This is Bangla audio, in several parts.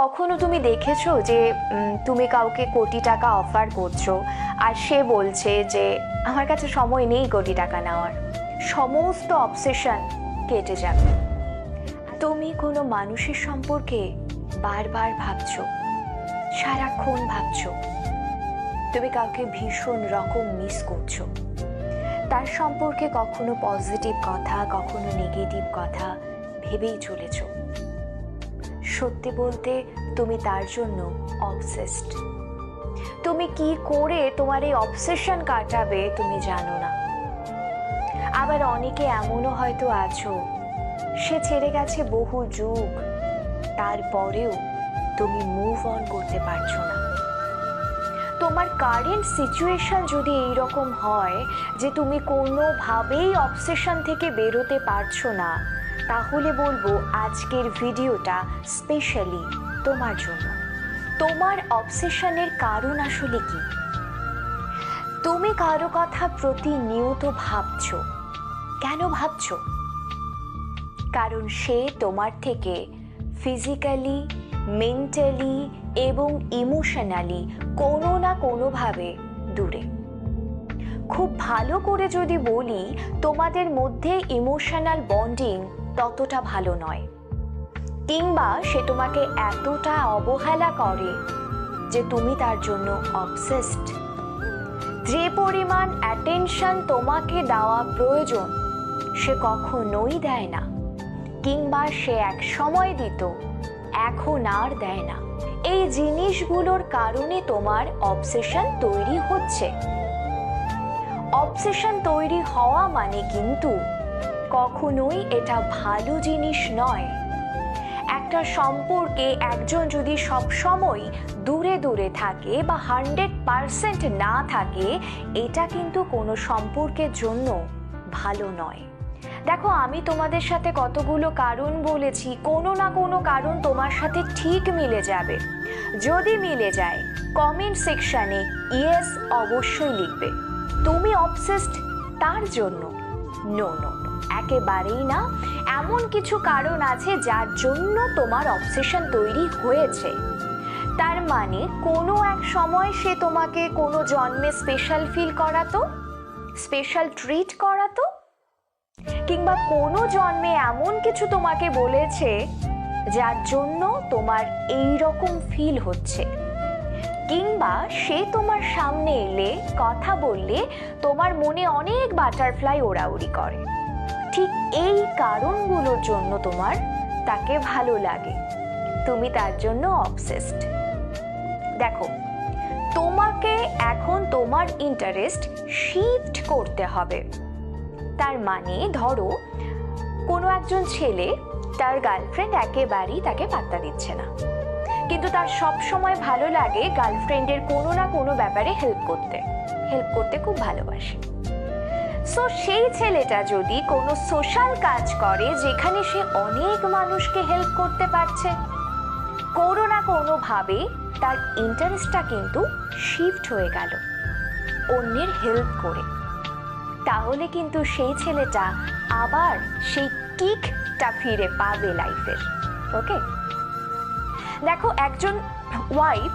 কখনো তুমি দেখেছ যে তুমি কাউকে কোটি টাকা অফার করছ আর সে বলছে যে, আমার কাছে সময় নেই কোটি টাকা নেওয়ার সমস্ত অবসেশন কেটে যাবে। তুমি কোনো মানুষের সম্পর্কে বারবার ভাবছ, সারাক্ষণ ভাবছ, তুমি কাউকে ভীষণ রকম মিস করছ। তার সম্পর্কে কখনো পজিটিভ কথা, কখনো নেগেটিভ কথা ভেবেই চলেছো। সত্যি বলতে তুমি তার জন্য অবসেসড তুমি কি করে তোমার এই অবসেশন কাটাবে তুমি জানো না। আবার অনেকে এমনও হয়তো আছো, সে ছেড়ে গেছে বহু যুগ, তারপরেও তুমি মুভ অন করতে পারছ না। তোমার কারেন্ট সিচুয়েশন যদি এইরকম হয় যে তুমি কোনোভাবেই অবসেশন থেকে বেরোতে পারছ না তাহলে বলব আজকের ভিডিওটা স্পেশালি তোমার জন্য। তোমার অবসেশনের কারণ আসলে কি? তুমি কারও কথা প্রতিনিয়ত ভাবছ। কেন ভাবছ? কারণ সে তোমার থেকে ফিজিক্যালি মেন্টালি এবং ইমোশনালি কোনো না কোনোভাবে দূরে। খুব ভালো করে যদি বলি, তোমাদের মধ্যে ইমোশনাল বন্ডিং ততটা ভালো নয়। কিংবা সে তোমাকে এতটা অবহেলা করে যে তুমি তার জন্য অবসেসড যে পরিমাণ অ্যাটেনশন তোমাকে দেওয়া প্রয়োজন, সে কখনোই দেয় না। কিংবা সে এক সময় দিত, এখন আর দেয় না। এই জিনিসগুলোর কারণে তোমার অবসেশন তৈরি হচ্ছে। অবসেশন তৈরি হওয়া মানে কিন্তু কখনোই এটা ভালো জিনিস নয়। একটা সম্পর্কে একজন যদি সব সময় দূরে দূরে থাকে বা হান্ড্রেড পারসেন্ট না থাকে, এটা কিন্তু কোনো সম্পর্কের জন্য ভালো নয়। দেখো, আমি তোমাদের সাথে কতগুলো কারণ বলেছি, কোনো না কোনো কারণ তোমার সাথে ঠিক মিলে যাবে। যদি মিলে যায় কমেন্ট সেকশানে ইয়েস অবশ্যই লিখবে। তুমি অবসেসড তার জন্য? নো নো একেবারেই না। এমন কিছু কারণ আছে যার জন্য তোমার অবসেশন তৈরি হয়েছে। তার মানে কোনো এক সময় সে তোমাকে কোনো জন্মে স্পেশাল ফিল করাতো? স্পেশাল ট্রিট করাতো? কিংবা কোনো জন্মে এমন কিছু তোমাকে বলেছে যার জন্য তোমার এই রকম ফিল হচ্ছে? কিংবা সে তোমার সামনে এলে কথা বললে তোমার মনে অনেক বাটারফ্লাই ওড়াউড়ি করে। ঠিক এই কারণগুলোর জন্য তোমার তাকে ভালো লাগে। তুমি তার জন্য অবসেসড দেখো, তোমাকে এখন তোমার ইন্টারেস্ট শিফট করতে হবে। তার মানে ধরো, কোনো একজন ছেলে তার গার্লফ্রেন্ড একেবারেই তাকে পাত্তা দিচ্ছে না। কিন্তু তার সব সময় ভালো লাগে গার্লফ্রেন্ডের কোনো না কোনো ব্যাপারে হেল্প করতে। হেল্প করতে খুব ভালোবাসে। সো সেই ছেলেটা যদি কোনো সোশ্যাল কাজ করে, যেখানে সে অনেক মানুষকে হেল্প করতে পারছে কোনো না কোনোভাবে তার ইন্টারেস্টটা কিন্তু শিফট হয়ে গেল, অন্যের হেল্প করে। তাহলে কিন্তু সেই ছেলেটা আবার সেই কিকটা ফিরে পাবে লাইফের ওকে দেখো, একজন ওয়াইফ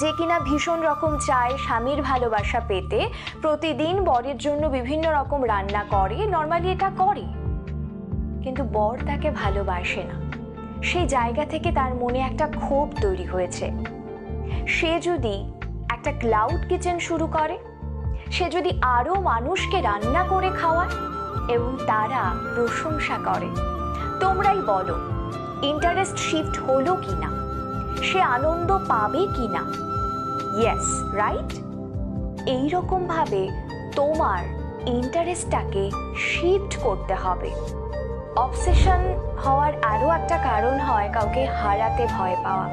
যে কিনা ভীষণ রকম চায়, স্বামীর ভালোবাসা পেতে, প্রতিদিন বরের জন্য বিভিন্ন রকম রান্না করে, নর্মালি এটা করে। কিন্তু বর তাকে ভালোবাসে না। সেই জায়গা থেকে তার মনে একটা ক্ষোভ তৈরি হয়েছে। সে যদি একটা ক্লাউড কিচেন শুরু করে, সে যদি আরও মানুষকে রান্না করে খাওয়ায়, এবং তারা প্রশংসা করে। তোমরাই বলো ইন্টারেস্ট শিফট হলো কি না সে আনন্দ পাবে কি না ইয়েস রাইট এইরকম ভাবে তোমার ইন্টারেস্টটাকে শিফট করতে হবে। অবসেশন হওয়ার আরও একটা কারণ হয় কাউকে হারাতে ভয় পাওয়া।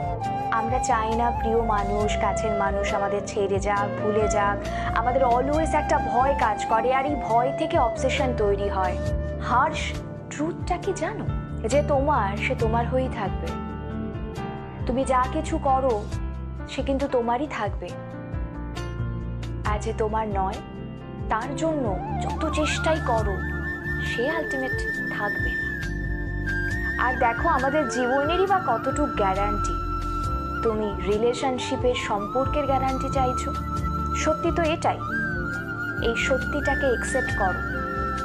আমরা চাই না প্রিয় মানুষ, কাছের মানুষ আমাদের ছেড়ে যাক, ভুলে যাক। আমাদের অলওয়েজ একটা ভয় কাজ করে আর এই ভয় থেকে অবসেশন তৈরি হয়। হার্শ ট্রুথটা কি জানো? যে তোমার, সে তোমার হয়েই থাকবে। তুমি যা কিছু করো, সে কিন্তু তোমারই থাকবে। আর যে তোমার নয়, তার জন্য যত চেষ্টাই করো, সে আলটিমেট থাকবে না। আর দেখো, আমাদের জীবনেরই বা কতটুকু গ্যারান্টি তুমি রিলেশনশিপের সম্পর্কের গ্যারান্টি চাইছো? সত্যি তো এটাই। এই সত্যিটাকে একসেপ্ট করো।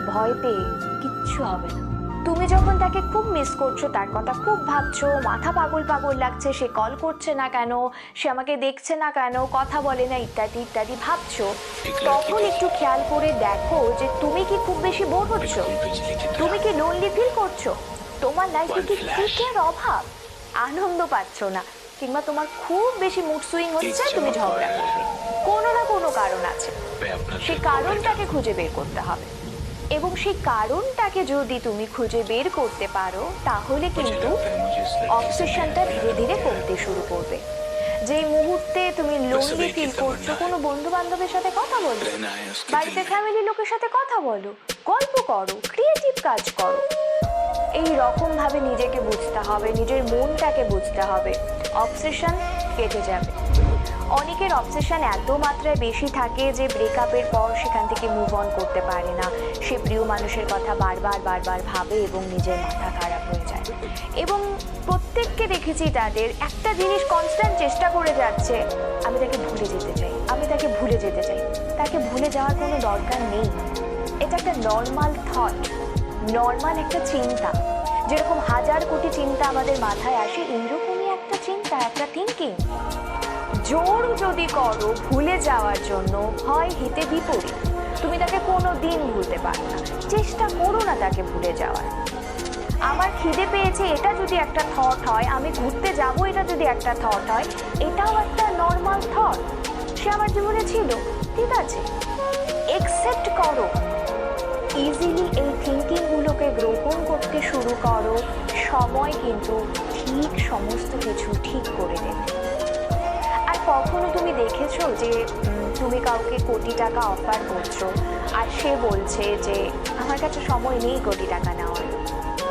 ভয় পেয়ে কিচ্ছু হবে না। তুমি যখন তাকে খুব মিস করছ তার কথা খুব ভাবছ মাথা পাগল পাগল লাগছে সে কল করছে না কেন সে আমাকে দেখছে না কেন কথা বলে না ইত্যাদি ইত্যাদি ভাবছ তখন একটু খেয়াল করে দেখো যে তুমি কি খুব বেশি বোর হচ্ছ? তুমি কি লোনলি ফিল করছ? তোমার লাইফে কি কিকের অভাব? আনন্দ পাচ্ছ না কিংবা তোমার খুব বেশি মুড সুইং হচ্ছে তুমি ঝগড়া করো কোনো না কোনো কারণ আছে। সেই কারণটাকে খুঁজে বের করতে হবে। এবং সেই কারণটাকে যদি তুমি খুঁজে বের করতে পারো তাহলে কিন্তু অবসেশনটা ধীরে ধীরে কমতে শুরু করবে। যেই মুহূর্তে তুমি লোনলি ফিল করছ কোনো বন্ধু বান্ধবের সাথে কথা বলো। বাড়িতে ফ্যামিলি লোকের সাথে কথা বলো গল্প করো ক্রিয়েটিভ কাজ করো। এই রকম ভাবে নিজেকে বুঝতে হবে নিজের মনটাকে বুঝতে হবে। অবসেশন কেটে যাবে। অনেকের অবসেশন এত মাত্রায় বেশি থাকে যে ব্রেকআপের পর সেখান থেকে মুভ অন করতে পারে না। সে প্রিয় মানুষের কথা বারবার বারবার ভাবে এবং নিজের মাথা খারাপ হয়ে যায়। এবং প্রত্যেককে দেখেছি তাদের একটা জিনিস কনস্ট্যান্ট চেষ্টা করে যাচ্ছে, আমি তাকে ভুলে যেতে চাই, আমি তাকে ভুলে যেতে চাই। তাকে ভুলে যাওয়ার কোনো দরকার নেই। এটা একটা নর্মাল থট নর্মাল একটা চিন্তা। যেরকম হাজার কোটি চিন্তা আমাদের মাথায় আসে, এইরকমই একটা চিন্তা, একটা থিঙ্কিং জোর যদি করো ভুলে যাওয়ার জন্য হয় হিতে বিপরীত। তুমি তাকে কোনো দিন ভুলতে পারো না। চেষ্টা করো না তাকে ভুলে যাওয়ার। আমার খিদে পেয়েছে, এটা যদি একটা থট হয়, আমি ঘুরতে যাব, এটা যদি একটা থট হয়, এটাও একটা নর্মাল থট সে আমার জীবনে ছিল, ঠিক আছে। একসেপ্ট করো। ইজিলি এই থিঙ্কিংগুলোকে গ্রহণ করতে শুরু করো। সময় কিন্তু ঠিক সমস্ত কিছু ঠিক করে দেবে কখনো তুমি দেখেছো যে উম, তুমি কাউকে কোটি টাকা অফার করছো আর সে বলছে যে আমার কাছে সময় নেই কোটি টাকা নেওয়ার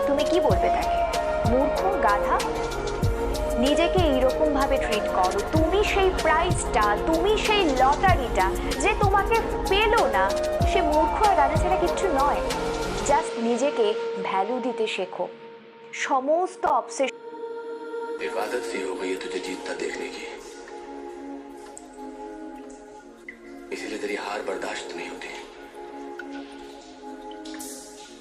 তুমি কি বলবে তাকে মূর্খ গাধা নিজেকে এইরকম ভাবে ট্রিট করো তুমি সেই প্রাইজটা তুমি সেই লটারিটা যে তোমাকে পেলো না সে মূর্খ আর গাধা ছাড়া কিচ্ছু নয় জাস্ট নিজেকে ভ্যালু দিতে শেখো সমস্ত অবসেশন एक आदत सी हो गई है तुझे जीतता देखने की इसीलिए तेरी हार बर्दाश्त नहीं होती।